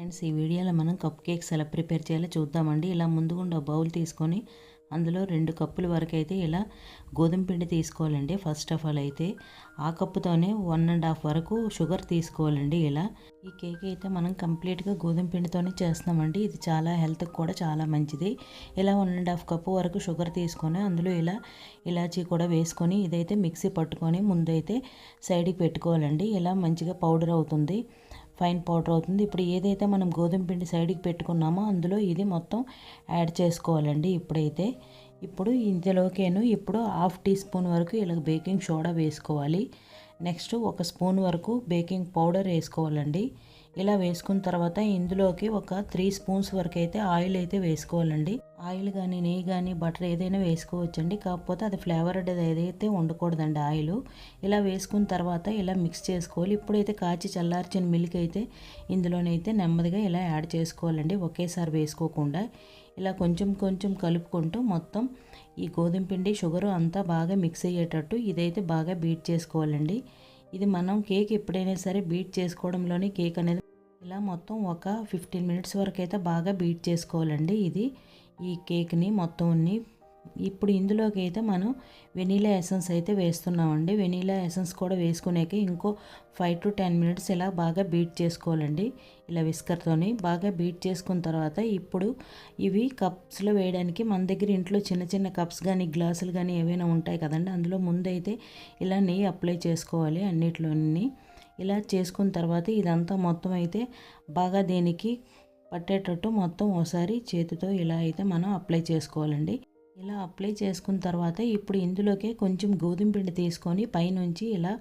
Friends ఈ వీడియోలో మనం కప్ కేక్స్ ఎలా ప్రిపేర్ చేయాలో చూద్దామండి. ఇలా ముందుగుండా బౌల్ తీసుకొని అందులో రెండు కప్పుల వరకు అయితే ఇలా గోధుమ పిండి తీసుకోవాలండి. ఫస్ట్ ఆఫ్ ఆల్ అయితే ఆ కప్పుతోనే వన్ అండ్ హాఫ్ వరకు షుగర్ తీసుకోవాలండి ఇలా. ఈ కేక్ అయితే మనం కంప్లీట్గా గోధుమ పిండితోనే చేస్తున్నామండి. ఇది చాలా హెల్త్కి కూడా చాలా మంచిది. ఇలా వన్ అండ్ హాఫ్ కప్పు వరకు షుగర్ తీసుకొని అందులో ఇలా ఇలాచీ కూడా వేసుకొని ఇదైతే మిక్సీ పట్టుకొని ముందైతే సైడ్కి పెట్టుకోవాలండి. ఇలా మంచిగా పౌడర్ అవుతుంది. ఫైన్ పౌడర్ అవుతుంది. ఇప్పుడు ఏదైతే మనం గోధుమ పిండి సైడ్కి పెట్టుకున్నామో అందులో ఇది మొత్తం యాడ్ చేసుకోవాలండి ఇప్పుడైతే. ఇప్పుడు ఇందులోకేను ఇప్పుడు హాఫ్ టీ స్పూన్ వరకు ఇలా బేకింగ్ సోడా వేసుకోవాలి. నెక్స్ట్ ఒక స్పూన్ వరకు బేకింగ్ పౌడర్ వేసుకోవాలండి. ఇలా వేసుకున్న తర్వాత ఇందులోకి ఒక త్రీ స్పూన్స్ వరకు అయితే ఆయిల్ అయితే వేసుకోవాలండి. ఆయిల్ కానీ నెయ్యి కానీ బటర్ ఏదైనా వేసుకోవచ్చండి. కాకపోతే అది ఫ్లేవర్డ్ ఏదైతే ఉండకూడదండి ఆయిల్. ఇలా వేసుకున్న తర్వాత ఇలా మిక్స్ చేసుకోవాలి. ఇప్పుడైతే కాచి చల్లార్చిన మిల్క్ అయితే ఇందులోనైతే నెమ్మదిగా ఇలా యాడ్ చేసుకోవాలండి. ఒకేసారి వేసుకోకుండా ఇలా కొంచెం కొంచెం కలుపుకుంటూ మొత్తం ఈ గోధుమ పిండి షుగర్ అంతా బాగా మిక్స్ అయ్యేటట్టు ఇదైతే బాగా బీట్ చేసుకోవాలండి. ఇది మనం కేక్ ఎప్పుడైనా సరే బీట్ చేసుకోవడంలోనే కేక్ అనేది ఇలా మొత్తం ఒక ఫిఫ్టీన్ మినిట్స్ వరకు అయితే బాగా బీట్ చేసుకోవాలండి ఇది. ఈ కేక్ని మొత్తం ఇప్పుడు ఇందులోకి అయితే మనం వెనీలా ఎసెన్స్ అయితే వేస్తున్నామండి. వెనీలా ఎసెన్స్ కూడా వేసుకునేకి ఇంకో ఫైవ్ టు టెన్ మినిట్స్ ఇలా బాగా బీట్ చేసుకోవాలండి. ఇలా విస్కర్తోని బాగా బీట్ చేసుకున్న తర్వాత ఇప్పుడు ఇవి కప్స్లో వేయడానికి మన దగ్గర ఇంట్లో చిన్న చిన్న కప్స్ కానీ గ్లాసులు కానీ ఏవైనా ఉంటాయి కదండి. అందులో ముందైతే ఇలా నెయ్యి అప్లై చేసుకోవాలి అన్నిట్లోని. ఇలా చేసుకున్న తర్వాత ఇదంతా మొత్తం అయితే బాగా దేనికి పట్టేటట్టు మొత్తం ఒకసారి చేతితో ఇలా అయితే మనం అప్లై చేసుకోవాలండి. ఇలా అప్లై చేసుకున్న తర్వాత ఇప్పుడు ఇందులోకే కొంచెం గోధుమ పిండి తీసుకొని పైనుంచి ఇలా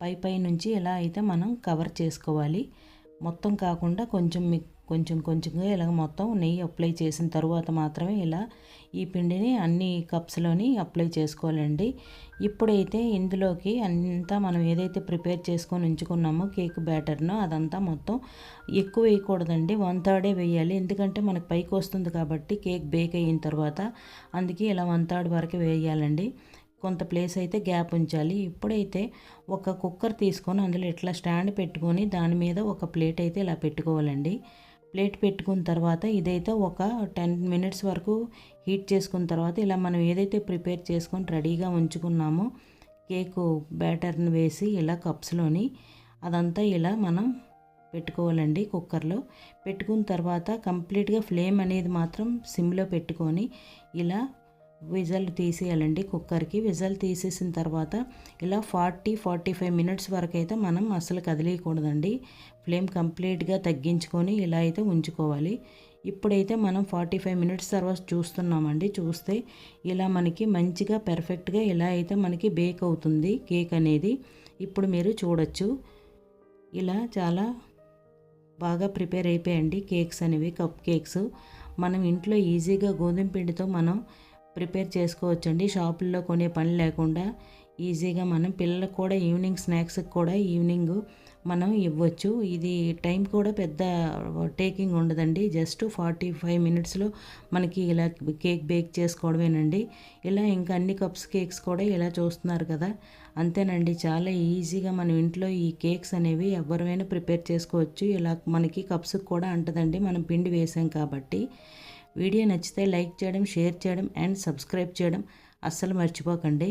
పై పై నుంచి ఇలా అయితే మనం కవర్ చేసుకోవాలి. మొత్తం కాకుండా కొంచెం కొంచెం కొంచెంగా ఇలాగ మొత్తం నెయ్యి అప్లై చేసిన తర్వాత మాత్రమే ఇలా ఈ పిండిని అన్ని కప్స్లోని అప్లై చేసుకోవాలండి. ఇప్పుడైతే ఇందులోకి అంతా మనం ఏదైతే ప్రిపేర్ చేసుకొని ఉంచుకున్నామో కేక్ బ్యాటర్నో అదంతా మొత్తం ఎక్కువ వేయకూడదండి. వన్ థర్డే వేయాలి. ఎందుకంటే మనకు పైకి వస్తుంది కాబట్టి కేక్ బేక్ అయిన తర్వాత అందుకే ఇలా వన్ థర్డ్ వరకు వేయాలండి. కొంత ప్లేస్ అయితే గ్యాప్ ఉంచాలి. ఇప్పుడైతే ఒక కుక్కర్ తీసుకొని అందులో ఇట్లా స్టాండ్ పెట్టుకొని దాని మీద ఒక ప్లేట్ అయితే ఇలా పెట్టుకోవాలండి. ప్లేట్ పెట్టుకున్న తర్వాత ఇదైతే ఒక టెన్ మినిట్స్ వరకు హీట్ చేసుకున్న తర్వాత ఇలా మనం ఏదైతే ప్రిపేర్ చేసుకొని రెడీగా ఉంచుకున్నామో కేకు బ్యాటర్ని వేసి ఇలా కప్స్లోని అదంతా ఇలా మనం పెట్టుకోవాలండి కుక్కర్లో. పెట్టుకున్న తర్వాత కంప్లీట్గా ఫ్లేమ్ అనేది మాత్రం సిమ్లో పెట్టుకొని ఇలా విజల్ తీసేయాలండి కుక్కర్కి. విజల్ తీసేసిన తర్వాత ఇలా ఫార్టీ ఫార్టీ ఫైవ్ మినిట్స్ వరకు అయితే మనం అసలు కదిలేయకూడదండి. ఫ్లేమ్ కంప్లీట్గా తగ్గించుకొని ఇలా అయితే ఉంచుకోవాలి. ఇప్పుడైతే మనం ఫార్టీ ఫైవ్ మినిట్స్ తర్వాత చూస్తున్నామండి. చూస్తే ఇలా మనకి మంచిగా పెర్ఫెక్ట్గా ఇలా అయితే మనకి బేక్ అవుతుంది కేక్ అనేది. ఇప్పుడు మీరు చూడొచ్చు. ఇలా చాలా బాగా ప్రిపేర్ అయిపోయాయండి కేక్స్ అనేవి కప్ కేక్స్. మనం ఇంట్లో ఈజీగా గోధుమ పిండితో మనం ప్రిపేర్ చేసుకోవచ్చండి. షాపుల్లో కొనే పని లేకుండా ఈజీగా మనం పిల్లలకు కూడా ఈవినింగ్ స్నాక్స్కి కూడా ఈవినింగ్ మనం ఇవ్వచ్చు. ఇది టైం కూడా పెద్ద టేకింగ్ ఉండదండి. జస్ట్ ఫార్టీ ఫైవ్ మినిట్స్లో మనకి ఇలా కేక్ బేక్ చేసుకోవడమేనండి. ఇలా ఇంకా అన్ని కప్స్ కేక్స్ కూడా ఇలా చూస్తున్నారు కదా. అంతేనండి. చాలా ఈజీగా మనం ఇంట్లో ఈ కేక్స్ అనేవి ఎవరైనా ప్రిపేర్ చేసుకోవచ్చు. ఇలా మనకి కప్స్కి కూడా అంటదండి. మనం పిండి వేసాం కాబట్టి. వీడియో నచ్చితే లైక్ చేయడం షేర్ చేయడం అండ్ సబ్స్క్రైబ్ చేయడం అస్సలు మర్చిపోకండి.